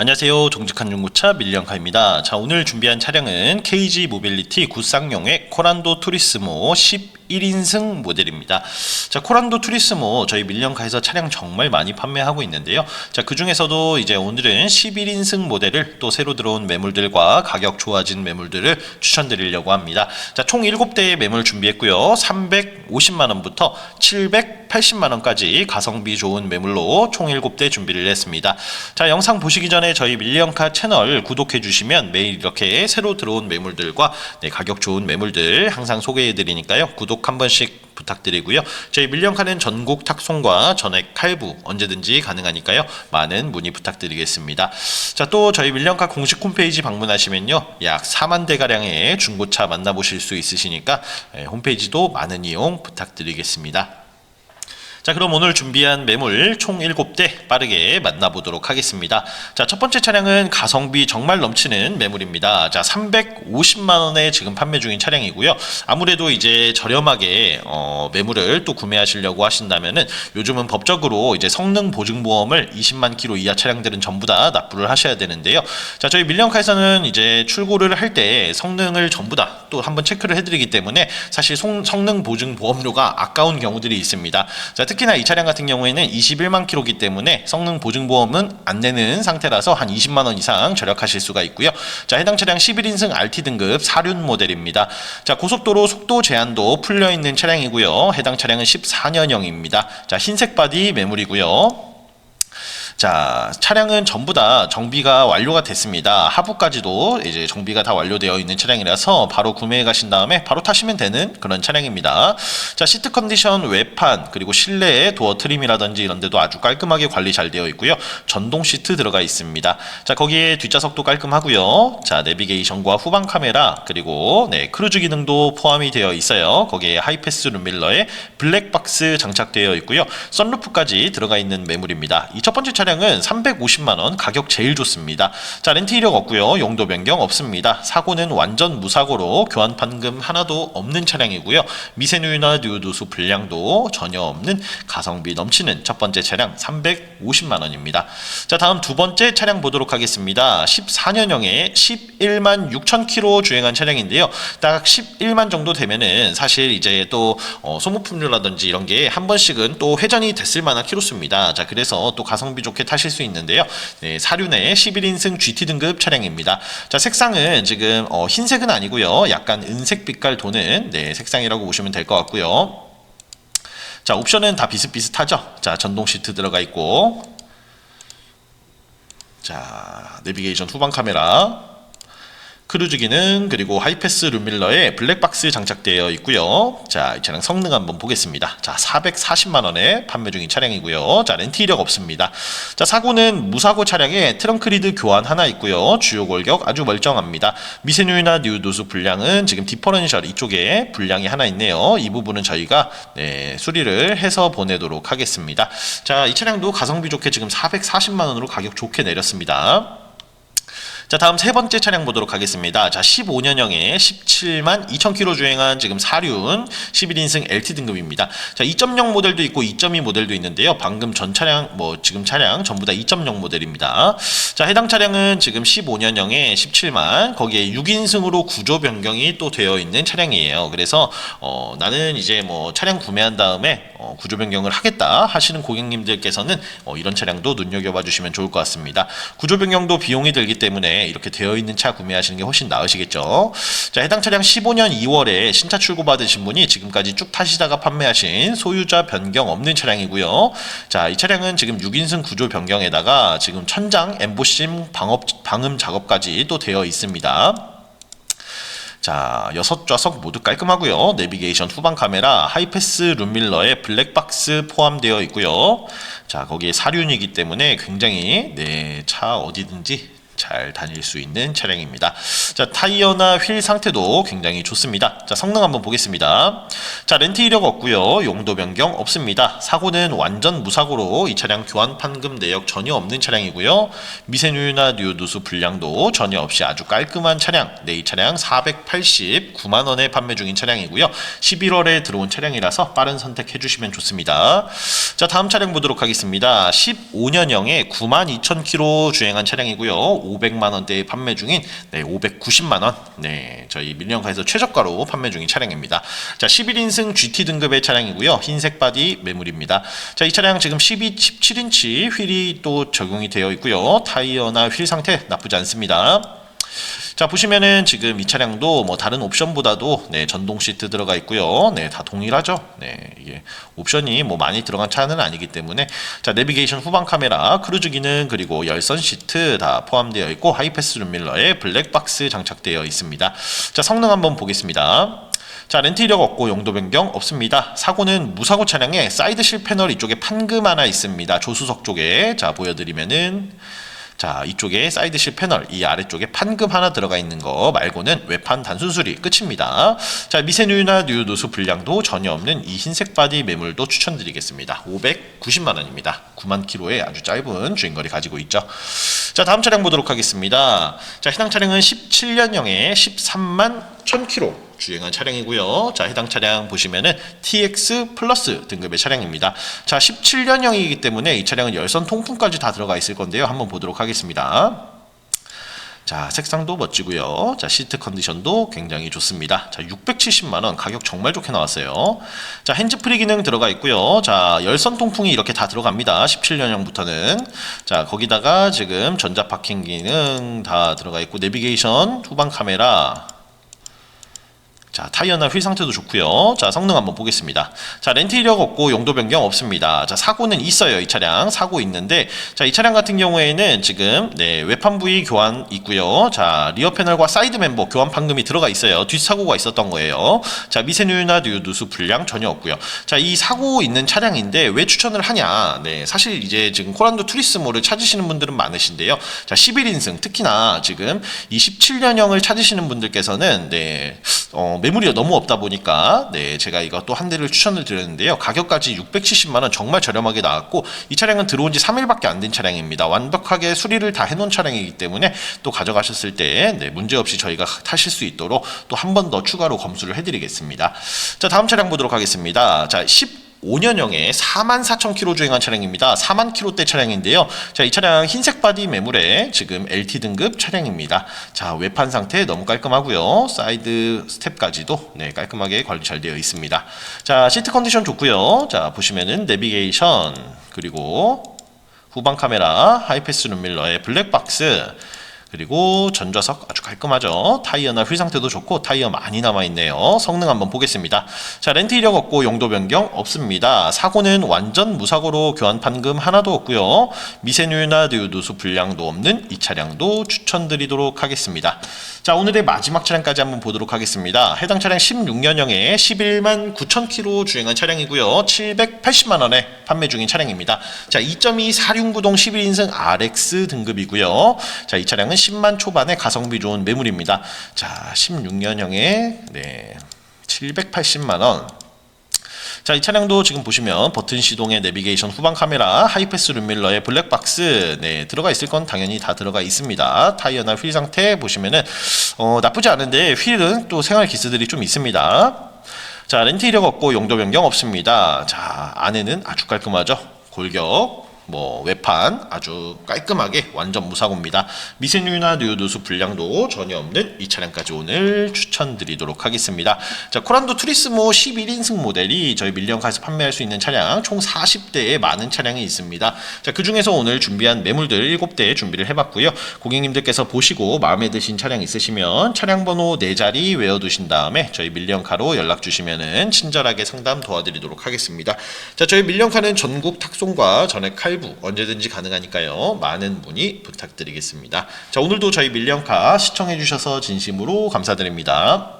안녕하세요. 정직한 중고차 밀리언카입니다. 자, 오늘 준비한 차량은 KG 모빌리티 구쌍용의 코란도 투리스모 11인승 모델입니다. 자, 코란도 투리스모 저희 밀리언카에서 차량 정말 많이 판매하고 있는데요. 자, 그 중에서도 이제 오늘은 11인승 모델을 또 새로 들어온 매물들과 가격 좋아진 매물들을 추천드리려고 합니다. 자, 총 7대의 매물 준비했고요. 350만 원부터 780만 원까지 가성비 좋은 매물로 총 7대 준비를 했습니다. 자, 영상 보시기 전에 저희 밀리언카 채널 구독해 주시면 매일 이렇게 새로 들어온 매물들과 네, 가격 좋은 매물들 항상 소개해 드리니까요. 구독 한 번씩 부탁드리고요. 저희 밀리언카는 전국 탁송과 전액 할부 언제든지 가능하니까요. 많은 문의 부탁드리겠습니다. 자, 또 저희 밀리언카 공식 홈페이지 방문하시면요. 약 4만 대 가량의 중고차 만나보실 수 있으시니까 예, 홈페이지도 많은 이용 부탁드리겠습니다. 자, 그럼 오늘 준비한 매물 총 7대 빠르게 만나보도록 하겠습니다. 자, 첫 번째 차량은 가성비 정말 넘치는 매물입니다. 자, 350만 원에 지금 판매 중인 차량이고요. 아무래도 이제 저렴하게 어, 매물을 또 구매하시려고 하신다면은 요즘은 법적으로 이제 성능 보증 보험을 20만 킬로 이하 차량들은 전부 다 납부를 하셔야 되는데요. 자, 저희 밀리언카에서는 이제 출고를 할 때 성능을 전부 다 또 한번 체크를 해드리기 때문에 사실 송- 성능 보증 보험료가 아까운 경우들이 있습니다. 자, 특히나 이 차량 같은 경우에는 21만 킬로기 때문에 성능 보증 보험은 안 내는 상태라서 한 20만 원 이상 절약하실 수가 있고요. 자, 해당 차량 11인승 RT 등급 사륜 모델입니다. 자, 고속도로 속도 제한도 풀려 있는 차량이고요. 해당 차량은 14년형입니다. 자, 흰색 바디 매물이고요. 자, 차량은 전부 다 정비가 완료가 됐습니다. 하부까지도 이제 정비가 다 완료되어 있는 차량이라서 바로 구매해 가신 다음에 바로 타시면 되는 그런 차량입니다. 자, 시트 컨디션 외판 그리고 실내의 도어 트림이라든지 이런 데도 아주 깔끔하게 관리 잘 되어 있고요. 전동 시트 들어가 있습니다. 자, 거기에 뒷좌석도 깔끔하고요. 자, 내비게이션과 후방 카메라 그리고 네, 크루즈 기능도 포함이 되어 있어요. 거기에 하이패스 룸밀러에 블랙박스 장착되어 있고요. 썬루프까지 들어가 있는 매물입니다. 이 첫 번째 차량 은 350만 원 가격 제일 좋습니다. 자 렌트 이력 없고요. 용도 변경 없습니다. 사고는 완전 무사고로 교환 판금 하나도 없는 차량이고요. 미세누유나 뉴도수 불량도 전혀 없는 가성비 넘치는 첫 번째 차량 350만 원입니다. 자 다음 두 번째 차량 보도록 하겠습니다. 14년형의 11만 6천 킬로 주행한 차량인데요. 딱 11만 정도 되면은 사실 이제 또 어, 소모품류라든지 이런 게 한 번씩은 또 회전이 됐을 만한 키로수입니다. 자 그래서 또 가성비 좋게 타실 수 있는데요. 네, 사륜의 11인승 GT 등급 차량입니다. 자 색상은 지금 어, 흰색은 아니고요. 약간 은색 빛깔 도는 네, 색상이라고 보시면 될 것 같고요. 자 옵션은 다 비슷비슷하죠. 자 전동 시트 들어가 있고 자 내비게이션 후방 카메라 크루즈 기능 그리고 하이패스 룸밀러에 블랙박스 장착되어 있고요. 자, 이 차량 성능 한번 보겠습니다. 자, 440만 원에 판매 중인 차량이고요. 자, 렌트 이력 없습니다. 자, 사고는 무사고 차량에 트렁크 리드 교환 하나 있고요. 주요 골격 아주 멀쩡합니다. 미세누유나 뉴도수 불량은 지금 디퍼런셜 이쪽에 불량이 하나 있네요. 이 부분은 저희가 네, 수리를 해서 보내도록 하겠습니다. 자, 이 차량도 가성비 좋게 지금 440만 원으로 가격 좋게 내렸습니다. 자 다음 세 번째 차량 보도록 하겠습니다. 자 15년형에 17만 2천 킬로 주행한 지금 사륜 11인승 LT 등급입니다. 자 2.0 모델도 있고 2.2 모델도 있는데요. 방금 전 차량 뭐 지금 차량 전부 다 2.0 모델입니다. 자 해당 차량은 지금 15년형에 17만 거기에 6인승으로 구조 변경이 또 되어 있는 차량이에요. 그래서 어, 나는 이제 뭐 차량 구매한 다음에 어, 구조 변경을 하겠다 하시는 고객님들께서는 어, 이런 차량도 눈여겨봐 주시면 좋을 것 같습니다. 구조 변경도 비용이 들기 때문 에 이렇게 되어 있는 차 구매하시는 게 훨씬 나으시겠죠. 자, 해당 차량 15년 2월에 신차 출고 받으신 분이 지금까지 쭉 타시다가 판매하신 소유자 변경 없는 차량이고요. 자, 이 차량은 지금 6인승 구조 변경에다가 지금 천장 엠보심 방업 방음 작업까지 또 되어 있습니다. 자, 여섯 좌석 모두 깔끔하고요. 내비게이션 후방 카메라, 하이패스 룸밀러에 블랙박스 포함되어 있고요. 자, 거기에 사륜이기 때문에 굉장히 네, 차 어디든지 잘 다닐 수 있는 차량입니다. 자, 타이어나 휠 상태도 굉장히 좋습니다. 자, 성능 한번 보겠습니다. 자, 렌트 이력 없고요. 용도 변경 없습니다. 사고는 완전 무사고로 이 차량 교환 판금 내역 전혀 없는 차량이고요. 미세누유나 뉴누수 불량도 전혀 없이 아주 깔끔한 차량. 네, 이 차량 489만 원에 판매 중인 차량이고요. 11월에 들어온 차량이라서 빠른 선택해 주시면 좋습니다. 자, 다음 차량 보도록 하겠습니다. 15년형에 9만 2천 킬로 주행한 차량이고요. 500만 원대에 판매 중인 네, 590만 원. 네, 저희 밀리언카에서 최저가로 판매 중인 차량입니다. 자, 11인승 GT 등급의 차량이고요. 흰색 바디 매물입니다. 자, 이 차량 지금 12, 17인치 휠이 또 적용이 되어 있고요. 타이어나 휠 상태 나쁘지 않습니다. 자 보시면은 지금 이 차량도 뭐 다른 옵션보다도 네 전동 시트 들어가 있고요. 네 다 동일하죠. 네 이게 옵션이 뭐 많이 들어간 차는 아니기 때문에 자 내비게이션 후방 카메라, 크루즈 기능 그리고 열선 시트 다 포함되어 있고 하이패스 룸밀러에 블랙박스 장착되어 있습니다. 자 성능 한번 보겠습니다. 자 렌트 이력 없고 용도 변경 없습니다. 사고는 무사고 차량에 사이드실 패널 이쪽에 판금 하나 있습니다. 조수석 쪽에 자 보여드리면은 자 이쪽에 사이드실 패널 이 아래쪽에 판금 하나 들어가 있는 거 말고는 외판 단순 수리 끝입니다. 자 미세누유나 뉴누수 불량도 전혀 없는 이 흰색 바디 매물도 추천드리겠습니다. 590만 원입니다. 9만 킬로의 아주 짧은 주행거리 가지고 있죠. 자 다음 차량 보도록 하겠습니다. 자 해당 차량은 17년형에 13만 1000 킬로 주행한 차량이고요. 자, 해당 차량 보시면은 TX 플러스 등급의 차량입니다. 자, 17년형이기 때문에 이 차량은 열선 통풍까지 다 들어가 있을 건데요. 한번 보도록 하겠습니다. 자, 색상도 멋지고요. 자, 시트 컨디션도 굉장히 좋습니다. 자, 670만 원 가격 정말 좋게 나왔어요. 자, 핸즈프리 기능 들어가 있고요. 자, 열선 통풍이 이렇게 다 들어갑니다. 17년형부터는. 자, 거기다가 지금 전자 파킹 기능 다 들어가 있고 내비게이션, 후방 카메라, 자, 타이어나 휠 상태도 좋고요. 자, 성능 한번 보겠습니다. 자, 렌트 이력 없고 용도 변경 없습니다. 자, 사고는 있어요. 이 차량 사고 있는데 자, 이 차량 같은 경우에는 지금 네, 외판 부위 교환 있고요. 자, 리어 패널과 사이드 멤버 교환 판금이 들어가 있어요. 뒷사고가 있었던 거예요. 자, 미세누유나 누수 불량 전혀 없고요. 자, 이 사고 있는 차량인데 왜 추천을 하냐? 네, 사실 이제 지금 코란도 투리스모를 찾으시는 분들은 많으신데요. 자, 11인승 특히나 지금 27년형을 찾으시는 분들께서는 네, 어, 매물이 너무 없다 보니까 네 제가 이거 또한 대를 추천을 드렸는데요. 가격까지 670만 원 정말 저렴하게 나왔고 이 차량은 들어온 지 3일밖에 안 된 차량입니다. 완벽하게 수리를 다 해놓은 차량이기 때문에 또 가져가셨을 때 네, 문제 없이 저희가 타실 수 있도록 또 한 번 더 추가로 검수를 해드리겠습니다. 자 다음 차량 보도록 하겠습니다. 자 10. 5년형에 4만 4천 킬로 주행한 차량입니다. 4만 킬로대 차량인데요. 자, 이 차량 흰색 바디 매물에 지금 LT 등급 차량입니다. 자, 외판 상태 너무 깔끔하고요. 사이드 스텝까지도 네, 깔끔하게 관리 잘 되어 있습니다. 자, 시트 컨디션 좋고요. 자, 보시면은 내비게이션 그리고 후방 카메라, 하이패스 룸밀러의 블랙박스 그리고 전좌석 아주 깔끔하죠. 타이어나 휠 상태도 좋고 타이어 많이 남아있네요. 성능 한번 보겠습니다. 자 렌트 이력 없고 용도 변경 없습니다. 사고는 완전 무사고로 교환 판금 하나도 없고요. 미세누유나 누수 불량도 없는 이 차량도 추천드리도록 하겠습니다. 자 오늘의 마지막 차량까지 한번 보도록 하겠습니다. 해당 차량 16년형에 11만 9천 킬로 주행한 차량이고요. 780만 원에 판매 중인 차량입니다. 자 2.2 사륜구동 11인승 RX 등급이고요. 자 이 차량은 10만 초반의 가성비 좋은 매물입니다. 자, 16년형에 네. 780만 원. 자, 이 차량도 지금 보시면 버튼 시동의 내비게이션 후방 카메라, 하이패스 룸밀러의 블랙박스 네, 들어가 있을 건 당연히 다 들어가 있습니다. 타이어나 휠 상태 보시면은 어, 나쁘지 않은데 휠은 또 생활 기스들이 좀 있습니다. 자, 렌트 이력 없고 용도 변경 없습니다. 자, 안에는 아주 깔끔하죠. 골격 뭐 외판 아주 깔끔하게 완전 무사고입니다. 미세누유나 뉴누수 불량도 전혀 없는 이 차량까지 오늘 추천드리도록 하겠습니다. 자 코란도 투리스모 11인승 모델이 저희 밀리언카에서 판매할 수 있는 차량 총 40대의 많은 차량이 있습니다. 자 그 중에서 오늘 준비한 매물들 7대 준비를 해봤고요. 고객님들께서 보시고 마음에 드신 차량 있으시면 차량 번호 4자리 외워두신 다음에 저희 밀리언카로 연락 주시면은 친절하게 상담 도와드리도록 하겠습니다. 자 저희 밀리언카는 전국 탁송과 전액 칼 할부 언제든지 가능하니까요. 많은 문의 부탁드리겠습니다. 자, 오늘도 저희 밀리언카 시청해 주셔서 진심으로 감사드립니다.